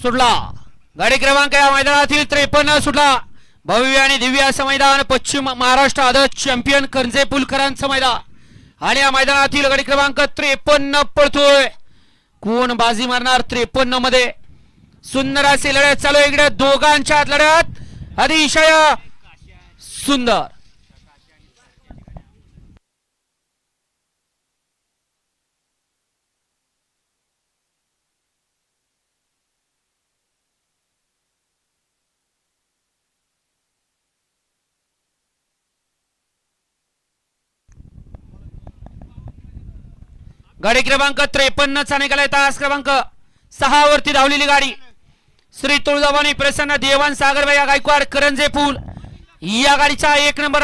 सुटला गाडी क्रमांक या मैदानातील त्रेपन्न सुटला भव्य आणि दिव्य असं मैदान पश्चिम महाराष्ट्र आदत चॅम्पियन करंजे पुलकरांचं मैदान. आणि या मैदानातील गाडी क्रमांक त्रेपन्न पडतोय कोण बाजी मारणार त्रेपन्नमध्ये? सुंदर अशी लढत चालू इकडे दोघांच्या लढ्यात अतिशय सुंदर. गाडी क्रमांक त्रेपन्न चा निघालाय तास क्रमांक सहा वरती धावलेली गाडी. श्री तुळजाभवानी प्रसन्न देवान सागरबाई गायकवाड करंजे पूल. या गाडीचा एक नंबर